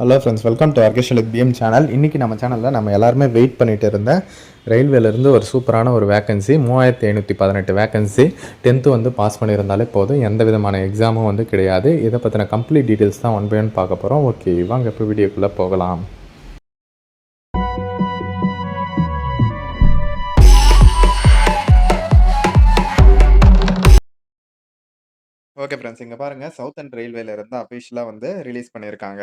Hello friends welcome to orchestral PM channel இன்றைக்கி நம்ம சேனலில் நம்ம எல்லாருமே வெயிட் பண்ணிட்டு இருந்தேன் ரயில்வேலேருந்து ஒரு சூப்பரான ஒரு வேகன்சி மூவாயிரத்தி ஐநூற்றி பதினெட்டு வேக்கன்சி டென்த்து வந்து பாஸ் பண்ணியிருந்தாலே போதும். எந்த விதமான எக்ஸாமும் வந்து கிடையாது. இதை பற்றின கம்ப்ளீட் டீட்டெயில்ஸ் தான் ஒன் பை ஒன் பார்க்க போகிறோம் ஓகே வாங்க இப்போ வீடியோக்குள்ளே போகலாம். Okay friends. இங்கே பாருங்கள் சவுத் ரயில்வேல இருந்து அஃபிஷியலாக வந்து ரிலீஸ் பண்ணியிருக்காங்க.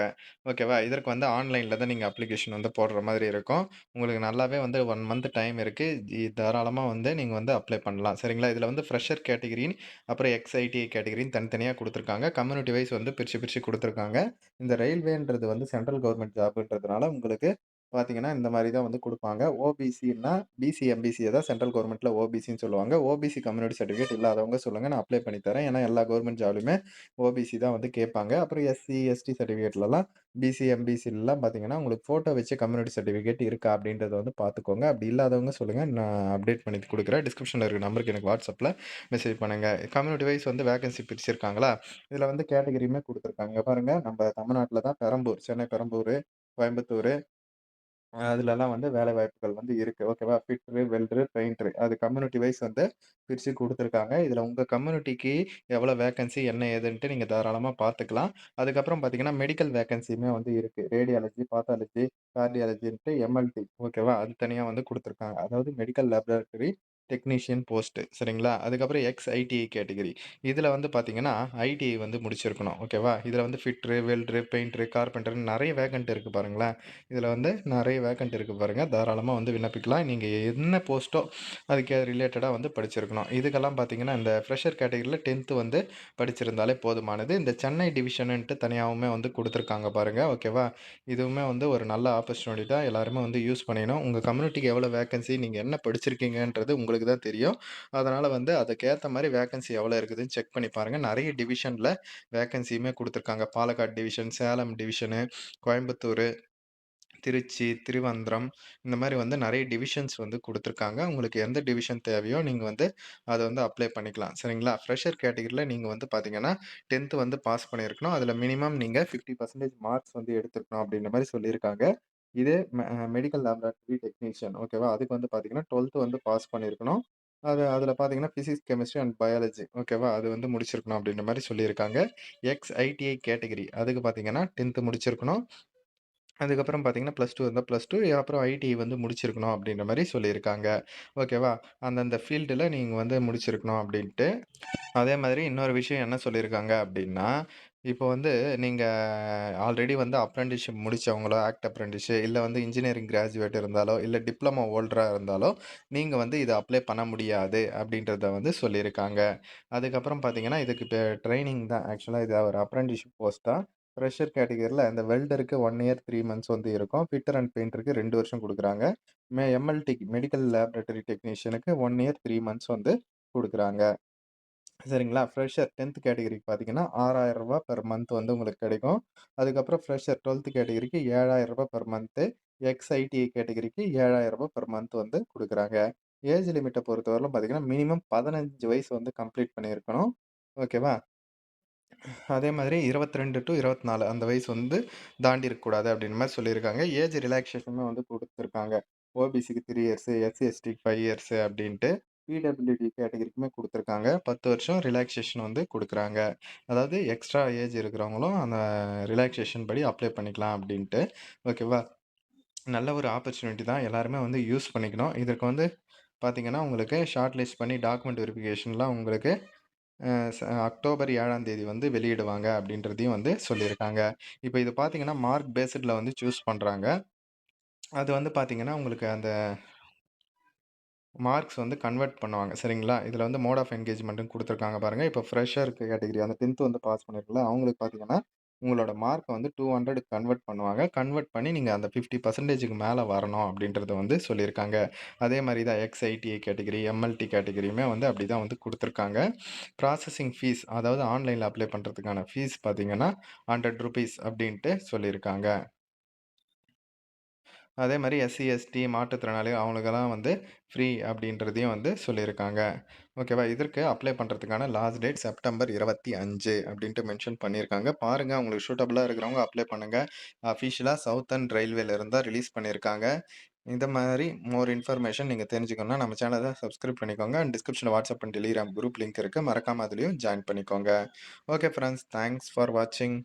ஓகேவா? இதற்கு வந்து ஆன்லைனில் தான் நீங்கள் அப்ளிகேஷன் வந்து போடுற மாதிரி இருக்கும். உங்களுக்கு நல்லாவே வந்து ஒன் மந்த் டைம் இருக்குது தாராளமாக வந்து நீங்கள் வந்து அப்ளை பண்ணலாம். சரிங்களா? இதில் வந்து ஃப்ரெஷர் கேட்டகிரின்னு அப்புறம் எக்ஸ்ஐடி கேட்டகிரின்னு தனித்தனியாக கொடுத்துருக்காங்க. கம்யூனிட்டி வைஸ் வந்து பிரித்து பிரித்து கொடுத்துருக்காங்க. இந்த ரயில்வேன்றது வந்து சென்ட்ரல் கவர்மெண்ட் ஜாப்ன்றதுனால உங்களுக்கு பார்த்தீங்கன்னா, இந்த மாதிரி தான் வந்து கொடுப்பாங்க ஓபிசின்னா, பிசி, எம்பிசியை தான் சென்ட்ரல் கவர்மெண்ட்டில் ஓபிசின்னு சொல்லுவாங்க. ஓபிசி கம்யூனிட்டி சர்டிஃபிகேட் இல்லாதவங்க சொல்லுங்கள் நான் அப்ளை பண்ணி தரேன். ஏன்னா, எல்லா கவர்மெண்ட் ஜாப்லயுமே ஓபிசி தான் வந்து கேட்பாங்க. அப்புறம் எஸ்சி, எஸ்டி சர்டிஃபிகேட்லலாம் பிசி, எம்பிசிலலாம் பார்த்தீங்கன்னா, உங்களுக்கு ஃபோட்டோ வச்சு கம்யூனிட்டி சர்டிஃபிகேட் இருக்கா? அப்படின்றத வந்து பார்த்துக்கோங்க. அப்படி இல்லாதவங்க சொல்லுங்கள் நான் அப்டேட் பண்ணி கொடுக்குறேன் டிஸ்கிரிப்ஷனில் இருக்க நம்பருக்கு எனக்கு வாட்ஸ்அப்பில் மெசேஜ் பண்ணுங்கள் கம்யூனிட்டி வைஸ் வந்து வேகன்சி பிரிச்சிருக்காங்களா? இதில் வந்து கேட்டகரியுமே கொடுத்துருக்காங்க பாருங்கள் நம்ம தமிழ்நாட்டில் தான் பெரம்பூர், சென்னை பெரம்பூர் கோயம்புத்தூர் அதுலலாம் வந்து வேலைவாய்ப்புகள் வந்து இருக்கு. ஓகேவா? ஃபிட்டரு, வெல்டரு, பெயிண்டரு அது கம்யூனிட்டி வைஸ் வந்து பிரிச்சு குடுத்துருக்காங்க. இதுல உங்க கம்யூனிட்டிக்கு எவ்வளோ வேக்கன்சி என்ன ஏதுன்ட்டு நீங்க தாராளமா பார்த்துக்கலாம். அதுக்கப்புறம் பார்த்தீங்கன்னா, மெடிக்கல் வேக்கன்சியுமே வந்து இருக்கு. ரேடியாலஜி, பாத்தாலஜி, கார்டியாலஜின்ட்டு எம்எல்டி ஓகேவா? அது தனியா வந்து குடுத்துருக்காங்க. அதாவது மெடிக்கல் லேப்ராட்டரி டெக்னீஷியன் போஸ்ட்டு சரிங்களா? அதுக்கப்புறம் எக்ஸ் ஐடிஐ கேட்டகரி. இதில் வந்து பார்த்தீங்கன்னா, ஐடிஐ வந்து முடிச்சிருக்கணும். ஓகேவா? இதில் வந்து ஃபிட்ரு வெல்டரு, பெயிண்டரு, கார்பெண்டர்ன்னு நிறைய வேகண்ட் இருக்குது பாருங்களேன். இதில் வந்து நிறைய வேகண்ட் இருக்குது பாருங்கள் தாராளமாக வந்து விண்ணப்பிக்கலாம். நீங்கள் என்ன போஸ்ட்டோ அதுக்கு ரிலேட்டடாக வந்து படிச்சிருக்கணும். இதுக்கெல்லாம் பார்த்தீங்கன்னா, இந்த ஃப்ரெஷர் கேட்டகரியில் டென்த்து வந்து படிச்சிருந்தாலே போதுமானது. இந்த சென்னை டிவிஷனுன்ட்டு தனியாகவுமே வந்து கொடுத்துருக்காங்க பாருங்கள் ஓகேவா? இதுவுமே வந்து ஒரு நல்ல ஆப்பர்ச்சுனிட்டி தான். எல்லாருமே வந்து யூஸ் பண்ணிக்கணும். உங்கள் கம்யூனிட்டிக்கு எவ்வளோ வேகன்சி நீங்கள் என்ன படிச்சிருக்கீங்கன்றது உங்களுக்கு தான் தெரியும். அதனால் வந்து அதுக்கேற்ற மாதிரி வேக்கன்சி எவ்வளோ இருக்குதுன்னு செக் பண்ணி பாருங்கள் நிறைய டிவிஷனில் வேகன்சியுமே கொடுத்துருக்காங்க பாலக்காடு டிவிஷன், சேலம் டிவிஷனு, கோயம்புத்தூர் திருச்சி, திருவந்திரம் இந்த மாதிரி வந்து நிறைய டிவிஷன்ஸ் வந்து கொடுத்துருக்காங்க உங்களுக்கு எந்த டிவிஷன் தேவையோ நீங்கள் வந்து அதை வந்து அப்ளை பண்ணிக்கலாம். சரிங்களா? ஃப்ரெஷர் கேட்டகரியில் நீங்கள் வந்து பார்த்தீங்கன்னா, 10த் வந்து பாஸ் பண்ணியிருக்கணும். அதில் மினிமம் நீங்கள் ஃபிஃப்டி பர்சன்டேஜ் மார்க்ஸ் வந்து எடுத்திருக்கணும் அப்படின்ற மாதிரி சொல்லியிருக்காங்க. இதே மெ மெடிக்கல் லேப்ராட்டரி டெக்னீஷியன் ஓகேவா? அதுக்கு வந்து பார்த்தீங்கன்னா, 12த் வந்து பாஸ் பண்ணியிருக்கணும். அது அதில பார்த்தீங்கன்னா, பிசிக்ஸ், கெமிஸ்ட்ரி அண்ட் பயாலஜி ஓகேவா? அது வந்து முடிச்சிருக்கணும் அப்படின்ற மாரி சொல்லியிருக்காங்க. எக்ஸ் ஐடிஐ கேட்டகரி அதுக்கு பார்த்தீங்கன்னா, 10த் முடிச்சிருக்கணும். அதுக்கப்புறம் பார்த்தீங்கன்னா, ப்ளஸ் டூ இருந்தால் ப்ளஸ் டூ அப்புறம் ஐடி வந்து முடிச்சிருக்கணும் அப்படின்ற மாதிரி சொல்லியிருக்காங்க. ஓகேவா? அந்தந்த ஃபீல்டில் நீங்கள் வந்து முடிச்சிருக்கணும் அப்படின்ட்டு. அதே மாதிரி இன்னொரு விஷயம் என்ன சொல்லியிருக்காங்க அப்படின்னா, இப்போ வந்து நீங்கள் ஆல்ரெடி வந்து அப்ரென்டிஸ்ஷிப் முடித்தவங்களோ ஆக்ட் அப்ரென்டிஸ் இல்லை வந்து இன்ஜினியரிங் கிராஜுவேட் இருந்தாலோ, இல்லை டிப்ளமோ ஹோல்டராக இருந்தாலோ, நீங்கள் வந்து இதை அப்ளை பண்ண முடியாது அப்படின்றத வந்து சொல்லியிருக்காங்க. அதுக்கப்புறம் பார்த்தீங்கன்னா, இதுக்கு இப்போ ட்ரைனிங் தான். ஆக்சுவலாக இது ஒரு அப்ரென்டிஸ்ஷிப் போஸ்ட் தான். ஃப்ரெஷர் கேட்டகரியில் இந்த வெல்டருக்கு ஒன் இயர் த்ரீ மந்த்ஸ் வந்து இருக்கும். ஃபிட்டர் அண்ட் பெயிண்டருக்கு ரெண்டு வருஷம் கொடுக்குறாங்க மே எம்எல்டி மெடிக்கல் லேபரேட்டரி டெக்னீஷியனுக்கு ஒன் இயர் த்ரீ மந்த்ஸ் வந்து கொடுக்குறாங்க சரிங்களா? ஃப்ரெஷர் 10த் கேட்டகரிக்கு பார்த்தீங்கன்னா, ஆறாயிரம் ரூபாய் பெர் மந்த் வந்து உங்களுக்கு கிடைக்கும். அதுக்கப்புறம் ஃப்ரெஷர் 12த் கேட்டகரிக்கு ஏழாயிரம் ரூபாய் பெர் மந்த்து. எக்ஸ்ஐடி கேட்டகரிக்கு ஏழாயிரம் ரூபாய் பெர் மந்த் வந்து கொடுக்குறாங்க ஏஜ் லிமிட்டை பொறுத்தவரையிலும் பார்த்தீங்கன்னா, மினிமம் 15 வயசு வந்து கம்ப்ளீட் பண்ணியிருக்கணும். ஓகேவா? அதே மாதிரி இருபத்ரெண்டு டு இருபத்தி நாலு அந்த வயசு வந்து தாண்டி இருக்கக்கூடாது அப்படின்ற மாதிரி சொல்லியிருக்காங்க. ஏஜ் ரிலாக்ஸேஷனுமே வந்து கொடுத்துருக்காங்க ஓபிசிக்கு த்ரீ இயர்ஸு, எஸ்சி, எஸ்டிக்கு ஃபைவ் இயர்ஸு அப்படின்ட்டு. பிடபிள்யூடி கேட்டகரிக்குமே கொடுத்துருக்காங்க பத்து வருஷம் ரிலாக்ஸேஷன் வந்து கொடுக்குறாங்க அதாவது எக்ஸ்ட்ரா ஏஜ் இருக்கிறவங்களும் அந்த ரிலாக்ஸேஷன் படி அப்ளை பண்ணிக்கலாம் அப்படின்ட்டு. ஓகேவா? நல்ல ஒரு ஆப்பர்ச்சுனிட்டி தான். எல்லாருமே வந்து யூஸ் பண்ணிக்கணும். இதற்கு வந்து பார்த்தீங்கன்னா, உங்களுக்கு ஷார்ட் லிஸ்ட் பண்ணி டாக்குமெண்ட் வெரிஃபிகேஷன்லாம் உங்களுக்கு அக்டோபர் ஏழாம் தேதி வந்து வெளியிடுவாங்க அப்படின்றதையும் வந்து சொல்லியிருக்காங்க. இப்போ இது பார்த்தீங்கன்னா, மார்க் பேஸ்டில் வந்து சூஸ் பண்ணுறாங்க அது வந்து பார்த்தீங்கன்னா, உங்களுக்கு அந்த மார்க்ஸ் வந்து கன்வெர்ட் பண்ணுவாங்க. சரிங்களா? இதில் வந்து மோட் ஆஃப் என்கேஜ்மென்ட்ன்னு கொடுத்துருக்காங்க பாருங்கள் இப்போ ஃப்ரெஷர் கேட்டகிரி அந்த 10த் வந்து பாஸ் பண்ணியிருக்கல அவங்களுக்கு பார்த்தீங்கன்னா, உங்களோட மார்க்கை வந்து 200 கன்வெர்ட் பண்ணுவாங்க. கன்வெர்ட் பண்ணி நீங்கள் அந்த ஃபிஃப்டி பர்சன்டேஜுக்கு மேலே வரணும் அப்படின்றத வந்து சொல்லியிருக்காங்க. அதே மாதிரி தான் எக்ஸ்ஐடி கேட்டகிரி கேட்டகரி, எம்எல்டி கேட்டகரியுமே வந்து அப்படி தான் வந்து கொடுத்துருக்காங்க ப்ராசஸிங் ஃபீஸ் அதாவது ஆன்லைனில் அப்ளை பண்ணுறதுக்கான ஃபீஸ் பார்த்தீங்கன்னா, ஹண்ட்ரட் ருபீஸ் அப்படின்ட்டு சொல்லியிருக்காங்க. அதே மாதிரி எஸ்சி, எஸ்டி, மாற்றுத்திறனாளி அவங்களுக்கெல்லாம் வந்து ஃப்ரீ அப்படின்றதையும் வந்து சொல்லியிருக்காங்க. ஓகேவா? இதற்கு அப்ளை பண்ணுறதுக்கான லாஸ்ட் டேட் செப்டம்பர் 25 அப்படின்ட்டு மென்ஷன் பண்ணியிருக்காங்க. பாருங்கள் அவங்களுக்கு சூட்டபுளாக இருக்கிறவங்க அப்ளை பண்ணுங்கள் அஃபிஷியலாக சவுத்தர்ன் ரயில்வேல ரிலீஸ் பண்ணியிருக்காங்க. இந்த மாதிரி மோர் இன்ஃபர்மேஷன் நீங்கள் தெரிஞ்சுக்கணும்னா நம்ம சேனலை சப்ஸ்கிரைப் பண்ணிக்கோங்க. அண்ட் டிஸ்கிரிப்ஷனில் WhatsApp and Telegram group link இருக்குது மறக்காம அதுலேயும் ஜாயின் பண்ணிக்கோங்க. ஓகே ஃப்ரெண்ட்ஸ் தேங்க்ஸ் ஃபார் வாட்சிங்.